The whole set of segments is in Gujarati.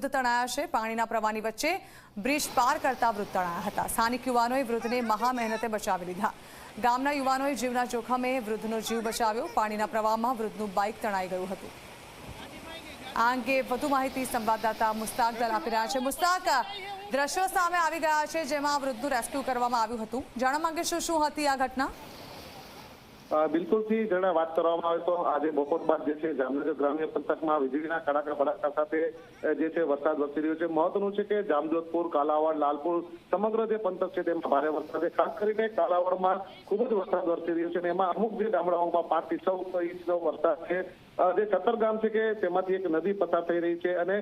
વૃદ્ધ તણાયા છે. પાણીના પ્રવાહની વચ્ચે બ્રિજ પાર કરતા વૃદ્ધ તણાયા હતા. સ્થાનિક યુવાનોએ વૃદ્ધને મહા મહેનતે બચાવી લીધા. ગામના યુવાનોએ જીવના જોખમે વૃદ્ધનો જીવ બચાવ્યો. પાણીના પ્રવાહમાં વૃદ્ધનું બાઇક તણાઈ ગયું હતું. આ અંગે વધુ માહિતી સંવાદદાતા મુસ્તાક દલ આપી રહ્યા છે. મુસ્તાક, દ્રશ્યો સામે આવી ગયા છે જેમાં વૃદ્ધનું રેસ્ક્યુ કરવામાં આવ્યું હતું. જાણવા માંગે શું શું હતી આ ઘટના? બિલકુલથી જણા વાત કરવામાં આવે તો આજે બપોર બાદ જે છે જામનગર ગ્રામ્ય પંથકમાં વીજળીના કડાકા ભડાકા સાથે જે છે વરસાદ વરસી રહ્યો છે. મહત્વનું છે કે જામજોધપુર, કાલાવાડ, લાલપુર સમગ્ર જે પંથક છે તેમાં ભારે વરસાદ ખાસ કરીને કાલાવાડમાં ખૂબ જ વરસાદ વરસી રહ્યો છે અને એમાં અમુક જે ગામડાઓમાં પાંચથી છ ઇંચનો વરસાદ છે. જે ગામ છે કે તેમાંથી એક નદી પસાર થઈ રહી છે અને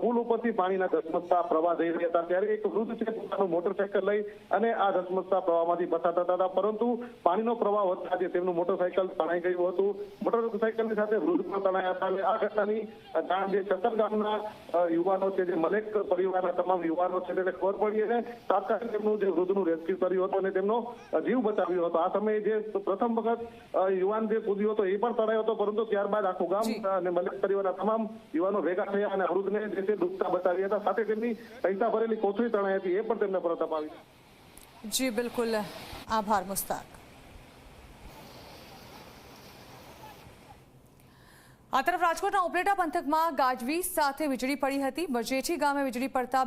પુલ ઉપરથી પાણીના ધસમસતા પ્રવાહ થઈ રહ્યા હતા. ત્યારે એક વૃદ્ધ છે પોતાનું મોટરસાયકલ લઈ અને આ ધસમસતા પ્રવાહમાંથી પસાર થતા હતા. પરંતુ પાણીનો પ્રવાહ વધતા જે તેમનું મોટરસાયકલ તણાઈ ગયું હતું. મોટરસાયકલની સાથે વૃદ્ધ પણ તણાયા હતા. આ ઘટનાની જાણ જે સત્તર ગામના યુવાનો છે જે મલેક પરિવારના તમામ યુવાનો છે તેને ખબર પડી અને તાત્કાલિક તેમનું જે વૃદ્ધનું રેસ્ક્યુ કર્યું હતું અને તેમનો જીવ બચાવ્યો હતો. આ સમયે જે પ્રથમ વખત યુવાન જે કૂદ્યો હતો એ પણ તણાયો હતો. પરંતુ ત્યારબાદ આખું ગામ અને મલેક પરિવારના તમામ યુવાનો ભેગા થયા અને વૃદ્ધને જે તે ડૂબતા બચાવ્યા હતા. સાથે તેમની પૈસા ભરેલી કોથળી તણાઈ હતી એ પણ તેમને પરત અપાવી. જી બિલકુલ. આભાર મુસ્તાક. આ તરફ રાજકોટના ઉપલેટા પંથકમાં ગાજવીજ સાથે વીજળી પડી હતી. બજેઠી ગામે વીજળી પડતા